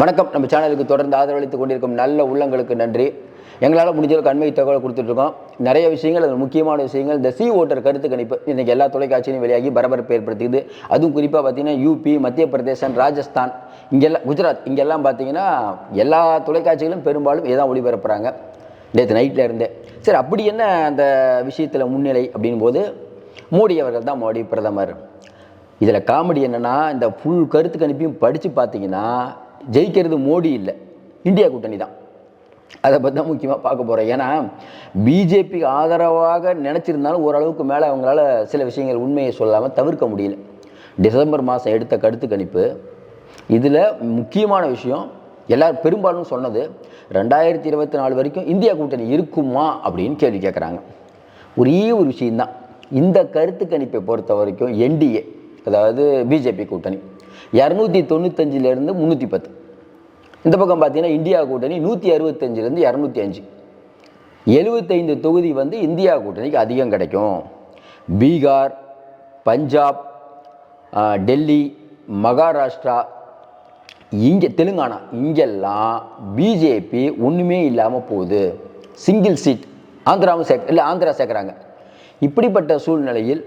வணக்கம். நம்ம சேனலுக்கு தொடர்ந்து ஆதரவளித்துக் கொண்டிருக்கும் நல்ல உள்ளங்களுக்கு நன்றி. எங்களால் முடிஞ்ச அளவுக்கு அண்மை தகவல் கொடுத்துட்ருக்கோம். நிறைய விஷயங்கள் அது முக்கியமான விஷயங்கள் இந்த சி ஓட்டர் கருத்து கணிப்பு இன்றைக்கி எல்லா தொலைக்காட்சியிலும் வெளியாகி பரபரப்பு ஏற்படுத்தியது அதுவும் குறிப்பாக பார்த்தீங்கன்னா யூபி மத்திய பிரதேசம் ராஜஸ்தான் இங்கெல்லாம் குஜராத் இங்கெல்லாம் பார்த்தீங்கன்னா எல்லா தொலைக்காட்சிகளும் பெரும்பாலும் இதான் ஒளிபரப்புகிறாங்க நேற்று நைட்டில் இருந்தே. சரி அப்படி என்ன அந்த விஷயத்தில் முன்னிலை அப்படின் போது மோடி அவர்கள் தான் மோடி பிரதமர். இதில் காமெடி என்னென்னா இந்த ஃபுல் கருத்து கணிப்பையும் படித்து பார்த்தீங்கன்னா ஜெயிக்கிறது மோடி இல்லை. இந்தியா கூட்டணி தான். அதை பற்றி தான் முக்கியமாக பார்க்க போகிறோம் ஏன்னா பிஜேபிக்கு ஆதரவாக நினச்சிருந்தாலும் ஓரளவுக்கு மேலே அவங்களால சில விஷயங்கள் உண்மையை சொல்லாமல் தவிர்க்க முடியல. டிசம்பர் மாதம் எடுத்த கருத்து கணிப்பு. இதில் முக்கியமான விஷயம் எல்லாரும் பெரும்பாலும் சொன்னது ரெண்டாயிரத்தி இருபத்தி நாலு வரைக்கும் இந்தியா கூட்டணி இருக்குமா அப்படின்னு கேள்வி கேட்குறாங்க ஒரே ஒரு விஷயந்தான் இந்த கருத்து கணிப்பை பொறுத்த வரைக்கும் என்டிஏ அதாவது பிஜேபி கூட்டணி. இரநூத்தி தொண்ணூத்தஞ்சிலேருந்து முந்நூற்றி பத்து. இந்த பக்கம் பார்த்தீங்கன்னா இந்தியா கூட்டணி நூற்றி அறுபத்தஞ்சிலேருந்து இரநூத்தி அஞ்சு. எழுபத்தைந்து தொகுதி வந்து இந்தியா கூட்டணிக்கு அதிகம் கிடைக்கும். பீகார் பஞ்சாப் டெல்லி மகாராஷ்டிரா இங்கே தெலுங்கானா இங்கெல்லாம் பிஜேபி ஒன்றுமே இல்லாமல் போகுது. சிங்கிள் சீட் ஆந்திராவும் சேர்க்க இல்லை ஆந்திரா சேர்க்குறாங்க. இப்படிப்பட்ட சூழ்நிலையில்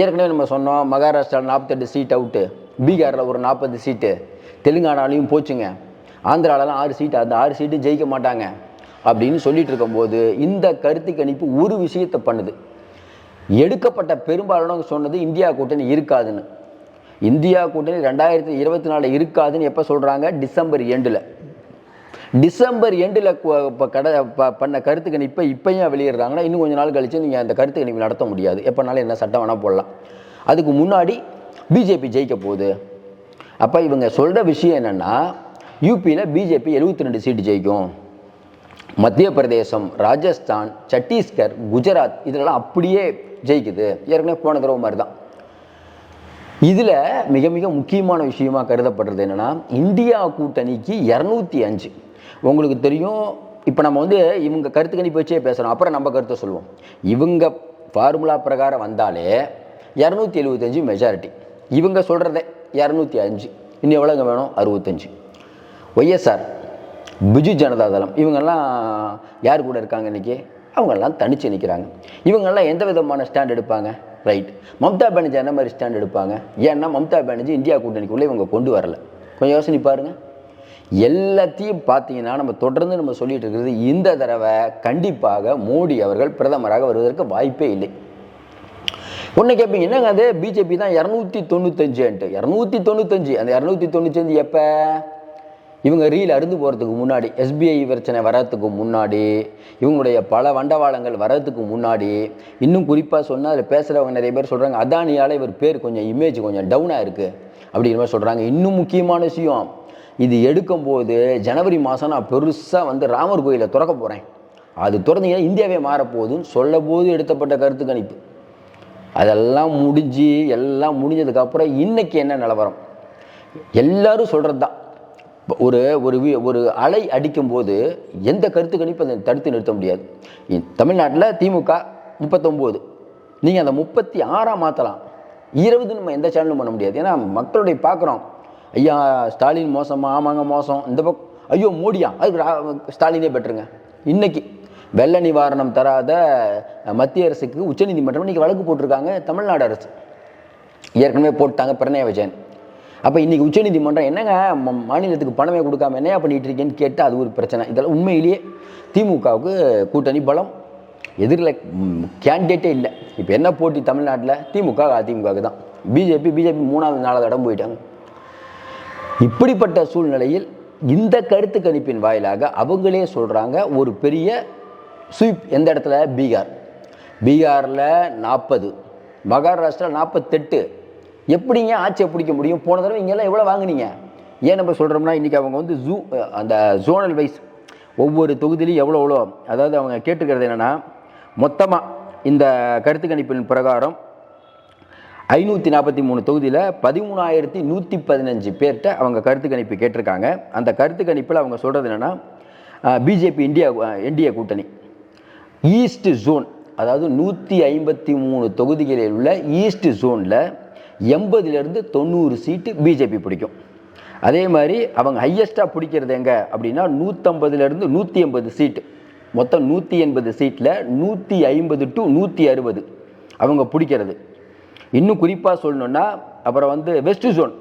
ஏற்கனவே நம்ம சொன்னோம் மகாராஷ்டிரா நாற்பத்தெட்டு சீட் அவுட்டு. பீகாரில் ஒரு நாற்பது சீட்டு தெலுங்கானாலையும் போச்சுங்க. ஆந்திராலலாம் ஆறு சீட்டு? அந்த ஆறு சீட்டு ஜெயிக்க மாட்டாங்க. அப்படின்னு சொல்லிட்டு இருக்கும்போது இந்த கருத்து கணிப்பு ஒரு விஷயத்தை பண்ணுது. எடுக்கப்பட்ட பெரும்பாலானவங்க சொன்னது இந்தியா கூட்டணி இருக்காதுன்னு. இந்தியா கூட்டணி ரெண்டாயிரத்தி இருபத்தி நாலு இருக்காதுன்னு எப்போ சொல்கிறாங்க டிசம்பர் எண்டில். டிசம்பர் எண்டில் இப்போ கடை பண்ண கருத்து கணிப்பை இப்போ ஏன் வெளியிடுறாங்கன்னா இன்னும் கொஞ்ச நாள் கழித்து நீங்கள் அந்த கருத்து கணிப்பு நடத்த முடியாது. எப்போனாலும் என்ன சட்டம் வேணால் போடலாம். அதுக்கு முன்னாடி பிஜேபி ஜெயிக்க போகுது. அப்போ இவங்க சொல்கிற விஷயம் என்னென்னா யூபியில் பிஜேபி 72 ரெண்டு சீட்டு ஜெயிக்கும். மத்திய பிரதேசம் ராஜஸ்தான் சத்தீஸ்கர் குஜராத் இதிலெல்லாம் அப்படியே ஜெயிக்குது. ஏற்கனவே போன தடவை மாதிரி தான் இதில் மிக மிக முக்கியமான விஷயமா கருதப்படுறது என்னென்னா இந்தியா கூட்டணிக்கு இரநூத்தி அஞ்சு. உங்களுக்கு தெரியும் இப்போ நம்ம வந்து இவங்க கருத்து கணிப்பு வச்சே பேசுகிறோம் அப்புறம் நம்ம கருத்தை சொல்லுவோம். இவங்க ஃபார்முலா பிரகாரம் வந்தாலே இரநூத்தி எழுபத்தஞ்சு மெஜாரிட்டி இவங்க சொல்கிறதே இரநூத்தி அஞ்சு. இன்னும் எவ்வளோங்க வேணும்? அறுபத்தஞ்சு. ஒய்எஸ்ஆர் பிஜு ஜனதா தளம். இவங்கெல்லாம் யார் கூட இருக்காங்க இன்றைக்கி அவங்கெல்லாம் தனிச்சு நிற்கிறாங்க இவங்கெல்லாம் எந்த விதமான ஸ்டாண்ட் எடுப்பாங்க? ரைட் மம்தா பானர்ஜி என்ன மாதிரி ஸ்டாண்ட் எடுப்பாங்க? ஏன்னா மம்தா பானர்ஜி இந்தியா கூட்டணிக்குள்ளே இவங்க கொண்டு வரல. கொஞ்சம் யோசனை பாருங்கள் எல்லாத்தையும் பார்த்தீங்கன்னா நம்ம தொடர்ந்து நம்ம சொல்லிகிட்டு இருக்கிறது இந்த தடவை கண்டிப்பாக மோடி அவர்கள் பிரதமராக வருவதற்கு வாய்ப்பே இல்லை. ஒன்று கேட்பீங்க என்னங்க அது? பிஜேபி தான் இரநூத்தி தொண்ணூத்தஞ்சுன்ட்டு இரநூத்தி தொண்ணூத்தஞ்சு. அந்த இரநூத்தி தொண்ணூத்தஞ்சு எப்போ? இவங்க ரீல் அருந்து போகிறதுக்கு முன்னாடி எஸ்பிஐ பிரச்சனை வர்றதுக்கு முன்னாடி இவங்களுடைய பல வண்டவாளங்கள் வர்றதுக்கு முன்னாடி இன்னும் குறிப்பாக சொன்னால் அதில் பேசுகிறவங்க நிறைய பேர் சொல்கிறாங்க அதானியால் இவர் பேர் கொஞ்சம் இமேஜ் கொஞ்சம் டவுனாக இருக்குது அப்படிங்கிற மாதிரி சொல்கிறாங்க இன்னும் முக்கியமான விஷயம் இது எடுக்கும்போது ஜனவரி மாதம் நான் பெருசாக வந்து ராமர் கோயிலை திறக்க போகிறேன் அது திறந்தீங்கன்னா இந்தியாவே மாறப்போகுதுன்னு சொல்ல போது எடுத்தப்பட்ட கருத்து கணிப்பு. அதெல்லாம் முடிஞ்சு எல்லாம் முடிஞ்சதுக்கப்புறம் இன்றைக்கி என்ன நிலவரம்? எல்லாரும் சொல்கிறது தான் ஒரு ஒரு வி- ஒரு அலை அடிக்கும்போது எந்த கருத்து கணிப்பு அதை தடுத்து நிறுத்த முடியாது. தமிழ்நாட்டில் திமுக முப்பத்தொம்போது. நீங்கள் அந்த முப்பத்தி ஆறாக மாற்றலாம் இருபது நம்ம எந்த சேனலும் பண்ண முடியாது. ஏன்னா மக்களுடைய பார்க்குறோம் ஐயா ஸ்டாலின் மோசமாக ஆமாங்க மோசம். இந்த பக்கம் ஐயோ மோடியா? அதுக்கு ஸ்டாலினே பெட்டருங்க. இன்றைக்கி வெள்ள நிவாரணம் தராத மத்திய அரசுக்கு உச்சநீதிமன்றம் இன்றைக்கி வழக்கு போட்டிருக்காங்க தமிழ்நாடு அரசு. ஏற்கனவே போட்டாங்க பிரணய விஜயன். அப்போ இன்றைக்கி உச்சநீதிமன்றம் என்னங்க மாநிலத்துக்கு பணமே கொடுக்காம என்னையா பண்ணிகிட்டு இருக்கேன்னு கேட்டு அது ஒரு பிரச்சனை. இதெல்லாம் உண்மையிலேயே திமுகவுக்கு கூட்டணி பலம் எதிரில் கேண்டிடேட்டே இல்லை. இப்போ என்ன போட்டி தமிழ்நாட்டில்? திமுக அதிமுகவுக்கு தான். பிஜேபி பிஜேபி மூணாவது நாலாவது இடம் போயிட்டாங்க. இப்படிப்பட்ட சூழ்நிலையில் இந்த கருத்து கணிப்பின் வாயிலாக அவங்களே சொல்கிறாங்க ஒரு பெரிய ஸ்வீப் எந்த இடத்துல? பீகார். பீகாரில் நாற்பது மகாராஷ்டிரா நாற்பத்தெட்டு எப்படிங்க ஆட்சியை பிடிக்க முடியும்? போன தடவை இங்கெல்லாம் எவ்வளோ வாங்குனீங்க? ஏன் நம்ம சொல்கிறோம்னா இன்றைக்கி அவங்க வந்து ஜூ அந்த ஜோனல் வைஸ் ஒவ்வொரு தொகுதியிலையும் எவ்வளோ எவ்வளோ அதாவது அவங்க கேட்டுக்கிறது என்னென்னா மொத்தமாக இந்த கருத்து கணிப்பின் பிரகாரம் ஐநூற்றி நாற்பத்தி மூணு தொகுதியில் பதிமூணாயிரத்தி நூற்றி பதினஞ்சு பேர்கிட்ட அவங்க கருத்து கணிப்பு கேட்டிருக்காங்க. அந்த கருத்து கணிப்பில் அவங்க சொல்கிறது என்னென்னா பிஜேபி இந்தியா என்டிஏ கூட்டணி. ஈஸ்ட் ஜோன் அதாவது நூற்றி ஐம்பத்தி மூணு தொகுதிகளில் உள்ள ஈஸ்ட் ஜோனில் எண்பதுலேருந்து தொண்ணூறு சீட்டு பிஜேபி பிடிக்கும். அதே மாதிரி அவங்க ஹையஸ்ட்டாக பிடிக்கிறது எங்கே அப்படின்னா நூற்றம்பதுலேருந்து நூற்றி எண்பது சீட்டு. மொத்தம் நூற்றி எண்பது சீட்டில் நூற்றி ஐம்பது டு நூற்றி அறுபது அவங்க பிடிக்கிறது. இன்னும் குறிப்பாக சொல்லணுன்னா அப்புறம் வந்து வெஸ்ட் ஜோன்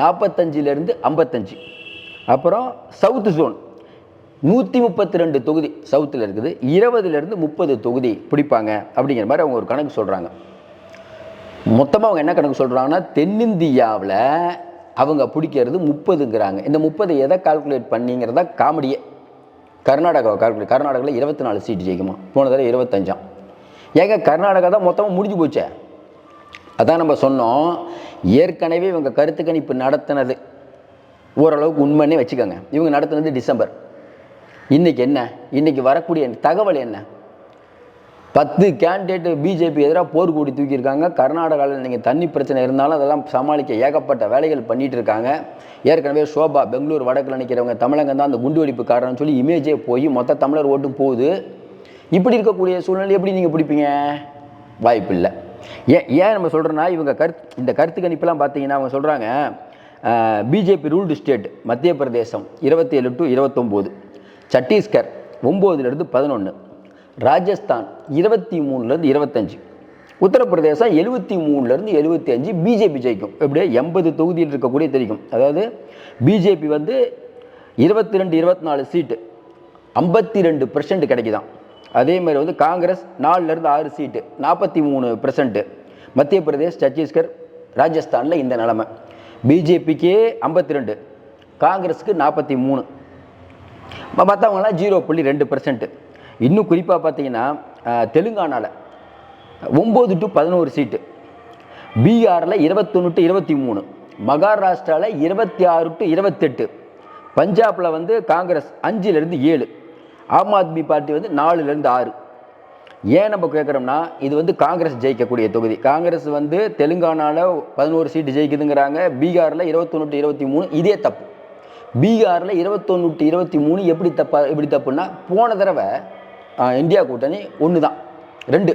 நாற்பத்தஞ்சிலேருந்து ஐம்பத்தஞ்சு. அப்புறம் சவுத் ஜோன் நூற்றி முப்பத்தி ரெண்டு தொகுதி சவுத்தில் இருக்குது. இருபதுலேருந்து முப்பது தொகுதி பிடிப்பாங்க அப்படிங்கிற மாதிரி அவங்க ஒரு கணக்கு சொல்கிறாங்க மொத்தமாக அவங்க என்ன கணக்கு சொல்கிறாங்கன்னா தென்னிந்தியாவில் அவங்க பிடிக்கிறது முப்பதுங்கிறாங்க. இந்த முப்பது எதை கால்குலேட் பண்ணிங்கிறதா காமெடியே கர்நாடகாவை கால்குலேட் கர்நாடகாவில் இருபத்தி நாலு சீட்டு ஜெயிக்குமா? போன தடவை இருபத்தஞ்சாம். ஏங்க கர்நாடகா தான் மொத்தமாக முடிஞ்சு போச்சே? அதான் நம்ம சொன்னோம் ஏற்கனவே இவங்க கருத்து கணிப்பு நடத்தினது. ஓரளவுக்கு உண்மைன்னே வச்சுக்கோங்க. இவங்க நடத்தினது டிசம்பர். இன்னைக்கு என்ன? இன்னைக்கு வரக்கூடிய தகவல் என்ன? பத்து கேண்டிடேட் பிஜேபி எதிராக போர்க்கொடி தூக்கியிருக்காங்க. கர்நாடகாவில் நீங்கள் தண்ணி பிரச்சனை இருந்தாலும் அதெல்லாம் சமாளிக்க ஏகப்பட்ட வேலைகள் பண்ணிட்டு இருக்காங்க. ஏற்கனவே சோபா பெங்களூர் வடக்கில் நிற்கிறவங்க தமிழகம் தான் அந்த குண்டு வெடிப்பு காரணம்னு சொல்லி இமேஜே போய் மொத்த தமிழர் ஓட்டும் போகுது. இப்படி இருக்கக்கூடிய சூழ்நிலை எப்படி நீங்கள் பிடிப்பீங்க? வாய்ப்பு இல்லை. ஏன் ஏன் நம்ம சொல்கிறோன்னா இவங்க கருத்து இந்த கருத்து கணிப்பெல்லாம் பார்த்தீங்கன்னா அவங்க சொல்கிறாங்க பிஜேபி ரூல்டு ஸ்டேட் மத்திய பிரதேசம் இருபத்தி ஏழு டு இருபத்தொம்போது. சத்தீஸ்கர் ஒம்போதுலேருந்து பதினொன்று ராஜஸ்தான் இருபத்தி மூணுலேருந்து இருபத்தஞ்சி உத்தரப்பிரதேசம் எழுபத்தி மூணுலேருந்து எழுபத்தி அஞ்சு பிஜேபி ஜெயிக்கும். எப்படியே எண்பது தொகுதியில் இருக்கக்கூடிய தெரியும். அதாவது பிஜேபி வந்து இருபத்தி ரெண்டு இருபத்தி நாலு சீட்டு ஐம்பத்தி ரெண்டு பெர்சன்ட் கிடைக்குதாம் அதேமாதிரி வந்து காங்கிரஸ் நாலுலேருந்து ஆறு சீட்டு நாற்பத்தி மூணு பெர்சன்ட்டு மத்திய பிரதேஷ் சத்தீஸ்கர் ராஜஸ்தானில் இந்த நிலமை. பிஜேபிக்கே ஐம்பத்தி ரெண்டு காங்கிரஸுக்கு நாற்பத்தி மூணு. மற்றவங்களாம் ஜீரோ புள்ளி ரெண்டு பர்சன்ட்டு இன்னும் குறிப்பாக பார்த்தீங்கன்னா தெலுங்கானாவில் ஒம்பது டு பதினோரு சீட்டு பீகாரில் இருபத்தொன்று டு இருபத்தி மூணு. மகாராஷ்டிராவில் இருபத்தி ஆறு டு இருபத்தெட்டு. பஞ்சாபில் வந்து காங்கிரஸ் அஞ்சுலேருந்து ஏழு. ஆம் ஆத்மி பார்ட்டி வந்து நாலுலேருந்து ஆறு. ஏன் நம்ம கேட்குறோம்னா இது வந்து காங்கிரஸ் ஜெயிக்கக்கூடிய தொகுதி. காங்கிரஸ் வந்து தெலுங்கானாவில் பதினோரு சீட்டு ஜெயிக்குதுங்கிறாங்க. பீகாரில் இருபத்தொன்று டு இருபத்தி மூணு இதே தப்பு. பீகாரில் இருபத்தொன்னுட்டு இருபத்தி மூணு எப்படி தப்பா எப்படி தப்புன்னா போன தடவை இந்தியா கூட்டணி ஒன்று தான் ரெண்டு.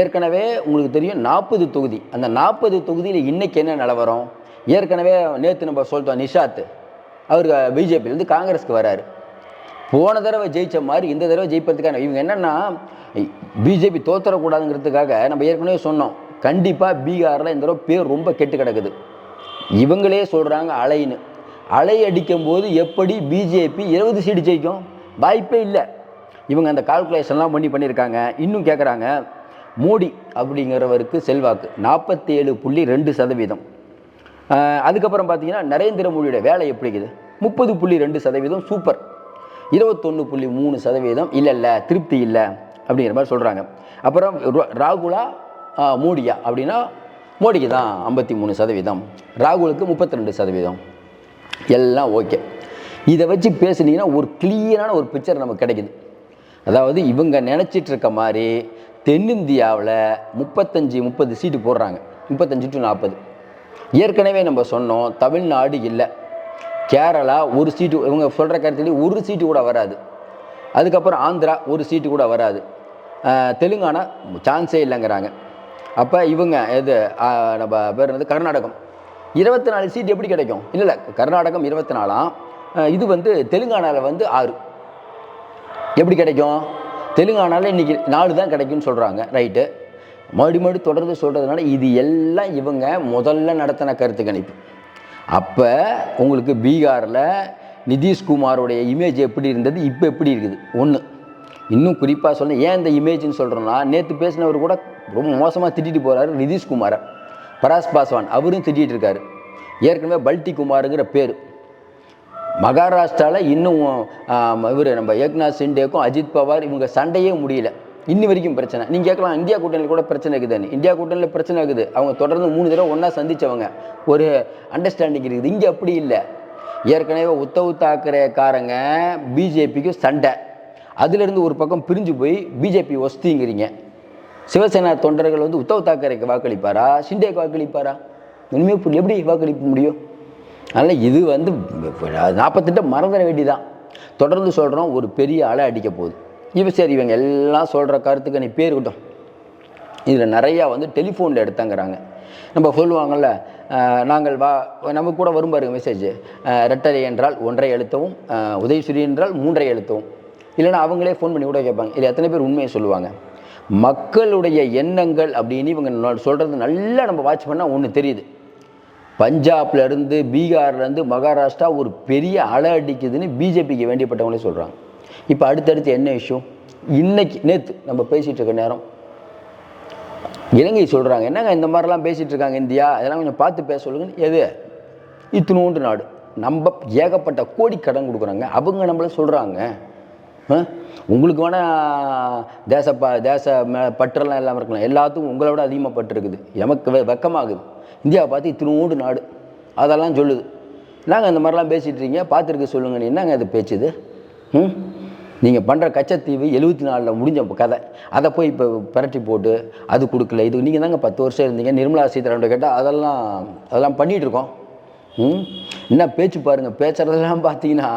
ஏற்கனவே உங்களுக்கு தெரியும் நாற்பது தொகுதி. அந்த நாற்பது தொகுதியில் இன்றைக்கி என்ன நிலவரம் ஏற்கனவே நேற்று நம்ம சொல்லிட்டோம் நிஷாத். அவர் பிஜேபியிலேருந்து காங்கிரஸ்க்கு வராரு. போன தடவை ஜெயிச்ச மாதிரி இந்த தடவை ஜெயிப்பதுக்கான இவங்க என்னென்னா பிஜேபி தோத்தரக்கூடாதுங்கிறதுக்காக நம்ம ஏற்கனவே சொன்னோம். கண்டிப்பாக பீகாரில் இந்த தடவை பேர் ரொம்ப கெட்டு கிடக்குது. இவங்களே சொல்கிறாங்க அலைன்னு. அலை அடிக்கும் போது எப்படி பிஜேபி இருபது சீட்டு ஜெயிக்கும்? வாய்ப்பே இல்லை. இவங்க அந்த கால்குலேஷன்லாம் பண்ணி பண்ணியிருக்காங்க இன்னும் கேட்குறாங்க மோடி அப்படிங்கிறவருக்கு செல்வாக்கு நாற்பத்தி ஏழு புள்ளி ரெண்டு சதவீதம். அதுக்கப்புறம் பார்த்தீங்கன்னா நரேந்திர மோடியோட வேலை எப்படி இருக்குது? முப்பது புள்ளி ரெண்டு சதவீதம் சூப்பர் இருபத்தொன்று புள்ளி மூணு சதவீதம் இல்லை இல்லை திருப்தி இல்லை அப்படிங்கிற மாதிரி சொல்கிறாங்க அப்புறம் ராகுலா மோடியா? அப்படின்னா மோடிக்கு தான் ஐம்பத்தி மூணு சதவீதம். ராகுலுக்கு முப்பத்தி ரெண்டு சதவீதம். எல்லாம் ஓகே. இதை வச்சு பேசுனீங்கன்னா ஒரு கிளியரான ஒரு பிக்சர் நமக்கு கிடைக்குது. அதாவது இவங்க நினச்சிட்டு இருக்க மாதிரி தென்னிந்தியாவில் முப்பத்தஞ்சு முப்பது சீட்டு போடுறாங்க. முப்பத்தஞ்சு டு நாற்பது ஏற்கனவே நம்ம சொன்னோம் தமிழ்நாடு இல்லை. கேரளா ஒரு சீட்டு இவங்க சொல்கிற கருத்துலேயே ஒரு சீட்டு கூட வராது. அதுக்கப்புறம் ஆந்திரா ஒரு சீட்டு கூட வராது. தெலுங்கானா சான்ஸே இல்லைங்கிறாங்க. அப்போ இவங்க இது நம்ம பேர் வந்து கர்நாடகம். இருபத்தி நாலு சீட் எப்படி கிடைக்கும்? இல்லை இல்லை கர்நாடகம் இருபத்தி நாலாம் இது வந்து தெலுங்கானாவில் வந்து ஆறு. எப்படி கிடைக்கும்? தெலுங்கானாவில் இன்றைக்கி நாலு தான் கிடைக்கும்னு சொல்கிறாங்க ரைட்டு மறுபடி மறுபடி தொடர்ந்து சொல்கிறதுனால இது எல்லாம் இவங்க முதல்ல நடத்தின கருத்து கணிப்பு. அப்போ உங்களுக்கு பீகாரில் நிதிஷ்குமாரோடைய இமேஜ் எப்படி இருந்தது? இப்போ எப்படி இருக்குது? ஒன்று இன்னும் குறிப்பாக சொல்ல ஏன் இந்த இமேஜ்னு சொல்கிறோன்னா நேற்று பேசினவர் கூட ரொம்ப மோசமாக திட்டிட்டு போகிறாரு நிதிஷ்குமாரை பராஸ் பாஸ்வான் அவரும் திட்டிகிட்டு இருக்காரு. ஏற்கனவே பல்டி குமாருங்கிற பேர். மகாராஷ்டிராவில் இன்னும் இவர் நம்ம ஏக்நாத் சிண்டேக்கும் அஜித் பவார் இவங்க சண்டையே முடியல. இன்னி வரைக்கும் பிரச்சனை. நீங்கள் கேட்கலாம் இந்தியா கூட்டணியில் கூட பிரச்சனை இருக்குதுன்னு. இந்தியா கூட்டணியில் பிரச்சனை இருக்குது. அவங்க தொடர்ந்து மூணு தடவை ஒன்றா சந்திச்சவங்க. ஒரு அண்டர்ஸ்டாண்டிங் இருக்குது. இங்கே அப்படி இல்லை. ஏற்கனவே உத்தவ் தாக்கரேக்காரங்க பிஜேபிக்கு சண்டை. அதுலேருந்து ஒரு பக்கம் பிரிஞ்சு போய் பிஜேபி ஒஸ்திங்கிறீங்க. சிவசேனா தொண்டர்கள் வந்து உத்தவ் தாக்கரேக்கு வாக்களிப்பாரா? ஷிண்டேக்கு வாக்களிப்பாரா? உண்மையை புரியல எப்படி வாக்களிக்க முடியும்? அதனால் இது வந்து நாற்பத்தெட்டு மறந்துட வேண்டிதான் தொடர்ந்து சொல்கிறோம் ஒரு பெரிய அலை அடிக்க போகுது. இப்போ சரி இவங்க எல்லாம் சொல்கிற கருத்துக்கு நீ பேர் விட்டோம் இதில் நிறையா வந்து டெலிஃபோனில் எடுத்தாங்கிறாங்க. நம்ம சொல்லுவாங்கள்ல நாங்கள் வா நமக்கு கூட வரும் பாருங்க மெசேஜ் ரெட்டரை என்றால் ஒன்றை எழுத்தவும் உதயசுரி என்றால் மூன்றை எழுத்தவும். இல்லைன்னா அவங்களே ஃபோன் பண்ணி கூட கேட்பாங்க. இதில் எத்தனை பேர் உண்மையை சொல்லுவாங்க? மக்களுடைய எண்ணங்கள் அப்படின்னு இவங்க சொல்கிறது நல்லா நம்ம வாட்ச் பண்ணால் ஒன்று தெரியுது. பஞ்சாப்லேருந்து பீகார்லேருந்து மகாராஷ்டிரா ஒரு பெரிய அலை அடிக்குதுன்னு பிஜேபிக்கு வேண்டியப்பட்டவங்களே சொல்கிறாங்க இப்போ அடுத்தடுத்து என்ன விஷயம் இன்னைக்கு நேற்று நம்ம பேசிகிட்டு இருக்க நேரம். இலங்கை சொல்கிறாங்க என்னங்க இந்த மாதிரிலாம் பேசிகிட்டு இருக்காங்க இந்தியா? அதெல்லாம் கொஞ்சம் பார்த்து பேச சொல்லுங்கன்னு எது? இத்தினூண்டு நாடு. நம்ம ஏகப்பட்ட கோடி கடன் கொடுக்குறாங்க. அவங்க நம்மள சொல்கிறாங்க உங்களுக்கு வேணால் தேச ப தேச மே பற்றெல்லாம் இல்லாமல் இருக்கலாம். எல்லாத்துக்கும் உங்களை விட அதிகமாக பற்று இருக்குது. எமக்கு வெ வெக்கமாகுது. இந்தியாவை பார்த்து இத்தினோடு நாடு. அதெல்லாம் சொல்லுது. நாங்கள் இந்த மாதிரிலாம் பேசிகிட்டு இருக்கீங்க? பார்த்துருக்க சொல்லுங்க என்னங்க அது பேச்சுது? ம்? நீங்கள் பண்ணுற கச்சத்தீவு எழுபத்தி நாலில் முடிஞ்ச கதை. அதை போய் இப்போ பிரட்டி போட்டு அது கொடுக்கல. இது நீங்கள் தாங்க பத்து வருஷம் இருந்தீங்க. நிர்மலா சீதாராமன் கேட்டால் அதெல்லாம் அதெல்லாம் பண்ணிகிட்டு இருக்கோம். என்ன பேச்சு பாருங்கள் பேச்சுறதெல்லாம் பார்த்தீங்கன்னா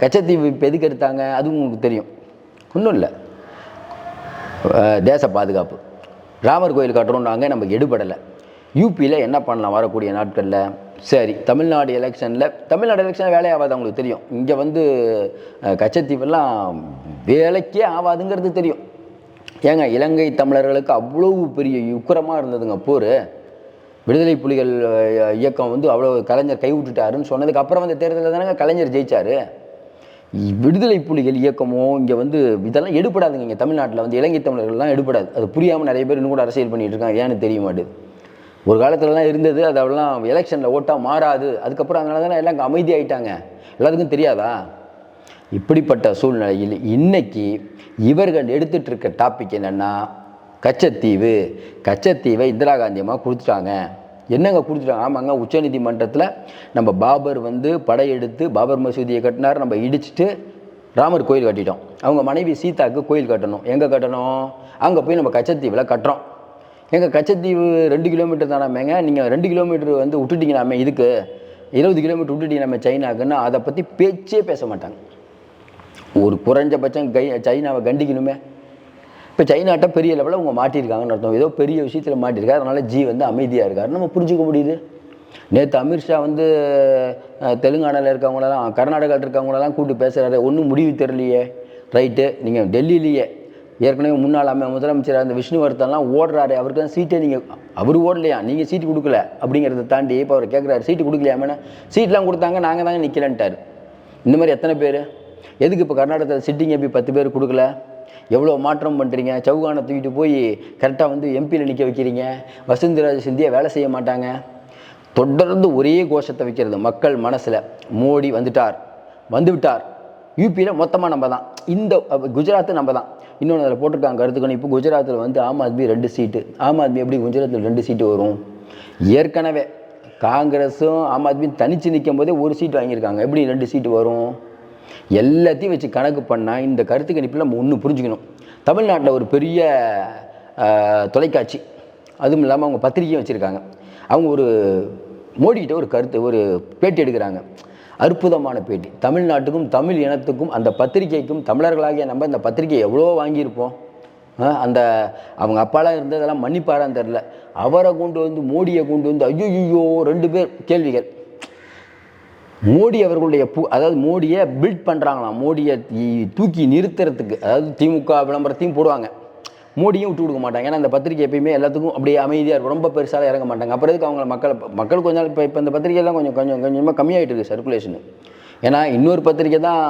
கச்சத்தீவு இப்போ எதுக்கு எடுத்தாங்க அதுவும் உங்களுக்கு தெரியும். ஒன்றும் இல்லை. தேச பாதுகாப்பு. ராமர் கோயில் கட்டுறோம்னாங்க நமக்கு எடுபடலை. யூபியில் என்ன பண்ணலாம் வரக்கூடிய நாட்களில்? சரி தமிழ்நாடு எலெக்ஷனில் தமிழ்நாடு எலெக்ஷன் வேலையே ஆகாது அவங்களுக்கு தெரியும். இங்கே வந்து கச்சத்தீவெல்லாம் வேலைக்கே ஆகாதுங்கிறது தெரியும். ஏங்க இலங்கை தமிழர்களுக்கு அவ்வளவு பெரிய உக்கரமாக இருந்ததுங்க போர். விடுதலை புலிகள் இயக்கம் வந்து அவ்வளோ கலைஞர் கைவிட்டுட்டாருன்னு சொன்னதுக்கு அப்புறம் அந்த தேர்தலில் தானே கலைஞர் ஜெயிச்சாரு. விடுதலை புலிகள் இயக்கமோ இங்கே வந்து இதெல்லாம் எடுபடாதுங்க. இங்கே தமிழ்நாட்டில் வந்து இலங்கை தமிழர்கள்லாம் எடுபடாது. அது புரியாமல் நிறைய பேர் இன்னும் கூட அரசியல் பண்ணிட்டு இருக்காங்க. ஏன்னு தெரிய மாட்டேது. ஒரு காலத்துலலாம் இருந்தது அது அவெல்லாம் எலெக்ஷனில் ஓட்டாக மாறாது. அதுக்கப்புறம் அதனால தானே எல்லாம் அமைதியாயிட்டாங்க. எல்லாத்துக்கும் தெரியாதா? இப்படிப்பட்ட சூழ்நிலையில் இன்னைக்கு இவர்கள் எடுத்துட்டு இருக்க டாபிக் என்னென்னா கச்சத்தீவு. கச்சத்தீவை இந்திரா காந்தி அம்மா கொடுத்துட்டாங்க. என்னங்க கொடுத்துட்டாங்க? ஆமாங்க உச்சநீதிமன்றத்தில் நம்ம பாபர் வந்து படையெடுத்து பாபர் மசூதியை கட்டினார். நம்ம இடிச்சிட்டு ராமர் கோயில் கட்டிட்டோம். அவங்க மனைவி சீதாக்கு கோயில் கட்டணும். எங்கே கட்டணும்? அங்கே போய் நம்ம கச்சத்தீவில் கட்டுறோம். எங்கள் கச்சத்தீவு ரெண்டு கிலோமீட்டர் தானாமேங்க. நீங்கள் ரெண்டு கிலோமீட்டர் வந்து விட்டுட்டீங்கன்னா இதுக்கு. இருபது கிலோமீட்டர் விட்டுட்டீங்களாமே சைனாக்குன்னு அதை பற்றி பேச்சே பேச மாட்டாங்க. ஒரு குறைஞ்சபட்சம் கை சைனாவை கண்டிக்கணுமே. இப்போ சைனாட்ட பெரிய லெவலில் அவங்க மாட்டியிருக்காங்கன்னு அர்த்தம். ஏதோ பெரிய விஷயத்தில் மாட்டியிருக்காரு. அதனால ஜி வந்து அமைதியாக இருக்காரு. நம்ம புரிஞ்சுக்க முடியுது. நேற்று அமித்ஷா வந்து தெலுங்கானாவில் இருக்கவங்களெல்லாம் கர்நாடகாவில் இருக்கவங்களெல்லாம் கூப்பிட்டு பேசுகிறாரு ஒன்றும் முடிவு தெரியலையே. ரைட்டு. நீங்கள் டெல்லியிலேயே ஏற்கனவே முன்னாள் அமை முதலமைச்சர் அந்த விஷ்ணுவர்தன்லாம் ஓடுறாரு. அவருக்கு தான் சீட்டே நீங்கள் அவர் ஓடலையா? நீங்கள் சீட்டு கொடுக்கல. அப்படிங்கிறத தாண்டி இப்போ அவர் கேட்குறாரு சீட்டு கொடுக்கலையாமே சீட்லாம் கொடுத்தாங்க நாங்கள் தாங்க நிற்கலன்ட்டார் இந்த மாதிரி எத்தனை பேர்? எதுக்கு இப்போ கர்நாடகத்தில் சிட்டிங் எம்பி பத்து பேர் கொடுக்கல? எவ்வளோ மாற்றம் பண்ணுறீங்க சவுகானை தூக்கிட்டு போய் கரெக்டாக வந்து எம்பியில் நிற்க வைக்கிறீங்க? வசுந்தராஜ் சிந்தியா வேலை செய்ய மாட்டாங்க? தொடர்ந்து ஒரே கோஷத்தை வைக்கிறது மக்கள் மனசில். மோடி வந்துட்டார். வந்துவிட்டார் யூபியில் மொத்தமாக நம்ம தான் இந்த குஜராத்து நம்ம தான் இன்னொன்று அதில் போட்டிருக்காங்க கருத்துக்கணும் இப்போ குஜராத்தில் வந்து ஆம் ஆத்மி ரெண்டு சீட்டு ஆம் ஆத்மி எப்படி குஜராத்தில் ரெண்டு சீட்டு வரும்? ஏற்கனவே காங்கிரஸும் ஆம் ஆத்மியும் தனித்து நிற்கும் போதே ஒரு சீட் வாங்கியிருக்காங்க. எப்படி ரெண்டு சீட்டு வரும்? எல்லாத்தையும் வச்சு கணக்கு பண்ணால் இந்த கருத்து கணிப்பில் நம்ம ஒன்று புரிஞ்சுக்கணும். தமிழ்நாட்டில் ஒரு பெரிய தொலைக்காட்சி. அதுவும் இல்லாமல் அவங்க பத்திரிக்கையும் வச்சுருக்காங்க. அவங்க ஒரு மோடிக்கிட்ட ஒரு கருத்து ஒரு பேட்டி எடுக்கிறாங்க. அற்புதமான பேட்டி. தமிழ்நாட்டுக்கும் தமிழ் இனத்துக்கும் அந்த பத்திரிக்கைக்கும் தமிழர்களாகிய நம்ம இந்த பத்திரிக்கையை எவ்வளோ வாங்கியிருப்போம்? அந்த அவங்க அப்பாலாம் இருந்ததெல்லாம் மன்னிப்பாரான்னு தெரில அவரை கொண்டு வந்து மோடியை கொண்டு வந்து ஐயோ ரெண்டு பேர் கேள்விகள். மோடி அவர்களுடைய பு அதாவது மோடியை பில்ட் பண்ணுறாங்களாம் மோடியை தூக்கி நிறுத்துறதுக்கு அதாவது திமுக விளம்பரத்தையும் போடுவாங்க. மோடியும் விட்டு கொடுக்க மாட்டாங்க. ஏன்னா இந்த பத்திரிக்கை எப்பயுமே எல்லாத்துக்கும் அப்படியே அமைதியாக இருக்கும். ரொம்ப பெருசாக இறங்க மாட்டாங்க. அப்புறம் எதுக்கு அவங்க மக்கள் மக்கள் கொஞ்ச நாள் இப்போ இப்போ இந்த பத்திரிக்கைலாம் கொஞ்சம் கொஞ்சம் கொஞ்சமாக கம்மியாயிட்டு இருக்குது சர்க்குலேஷனு ஏன்னா இன்னொரு பத்திரிக்கை தான்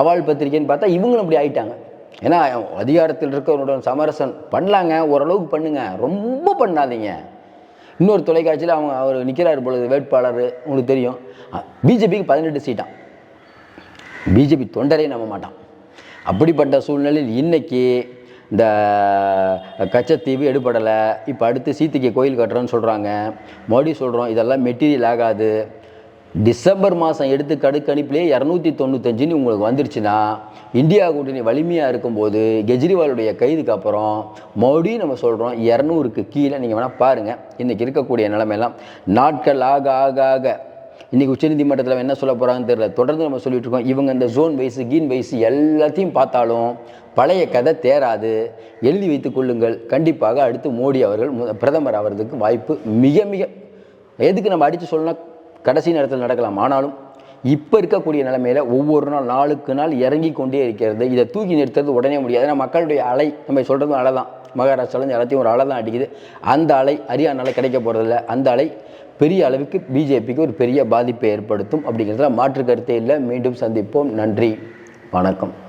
அவால் பத்திரிக்கைன்னு பார்த்தா இவங்களும் அப்படி ஆயிட்டாங்க. ஏன்னா அதிகாரத்தில் இருக்கிறவனுடன் சமரசம் பண்ணலாங்க. ஓரளவுக்கு பண்ணுங்கள் ரொம்ப பண்ணாதீங்க. இன்னொரு தொலைக்காட்சியில் அவங்க அவர் நிற்கிறார் பொழுது வேட்பாளர் உங்களுக்கு தெரியும். பிஜேபிக்கு பதினெட்டு சீட்டாம் பிஜேபி தொண்டரே நம்ப மாட்டான். அப்படிப்பட்ட சூழ்நிலையில் இன்னைக்கு இந்த கச்சத்தீவு எடுபடலை. இப்போ அடுத்து சீத்திக்கு கோயில் கட்டுறோன்னு சொல்கிறாங்க மோடி சொல்கிறோம் இதெல்லாம் மெட்டீரியல் ஆகாது. டிசம்பர் மாதம் எடுத்து கடுக்கணிப்பிலே இரநூத்தி தொண்ணூத்தஞ்சுன்னு உங்களுக்கு வந்துருச்சுன்னா இந்தியா கூட்டணி வலிமையாக இருக்கும்போது கெஜ்ரிவாலுடைய கைதுக்கு அப்புறம் மோடி நம்ம சொல்கிறோம் இரநூறுக்கு கீழே நீங்கள் வேணால் பாருங்கள் இன்றைக்கி இருக்கக்கூடிய நிலைமையெல்லாம் நாட்கள் ஆக ஆக ஆக. இன்றைக்கி உச்சநீதிமன்றத்தில் என்ன சொல்ல போகிறாங்கன்னு தெரியல. தொடர்ந்து நம்ம சொல்லிட்டு இருக்கோம் இவங்க இந்த ஜோன் வைஸ் கீன் வைஸ் எல்லாத்தையும் பார்த்தாலும் பழைய கதை தேராது. எழுதி வைத்துக் கொள்ளுங்கள். கண்டிப்பாக அடுத்து மோடி அவர்கள் பிரதமர் ஆவறதுக்கு வாய்ப்பு மிக மிக. எதுக்கு நம்ம அடித்து சொல்லணும் கடைசி நேரத்தில் நடக்கலாம். ஆனாலும் இப்போ இருக்கக்கூடிய நிலைமையில் ஒவ்வொரு நாள் நாளுக்கு நாள் இறங்கி கொண்டே இருக்கிறது. இதை தூக்கி நிறுத்துறது உடனே முடியாது. ஏன்னா மக்களுடைய அலை நம்ம சொல்கிறதும் அலை தான். மகாராஷ்டிராலேருந்து எல்லாத்தையும் ஒரு அலை தான் அடிக்குது. அந்த அலை ஹரியானால கிடைக்க போகிறதில்ல அந்த அலை பெரிய அளவுக்கு பிஜேபிக்கு ஒரு பெரிய பாதிப்பை ஏற்படுத்தும் அப்படிங்கிறதுல மாற்று கருத்தே இல்லை. மீண்டும் சந்திப்போம். நன்றி. வணக்கம்.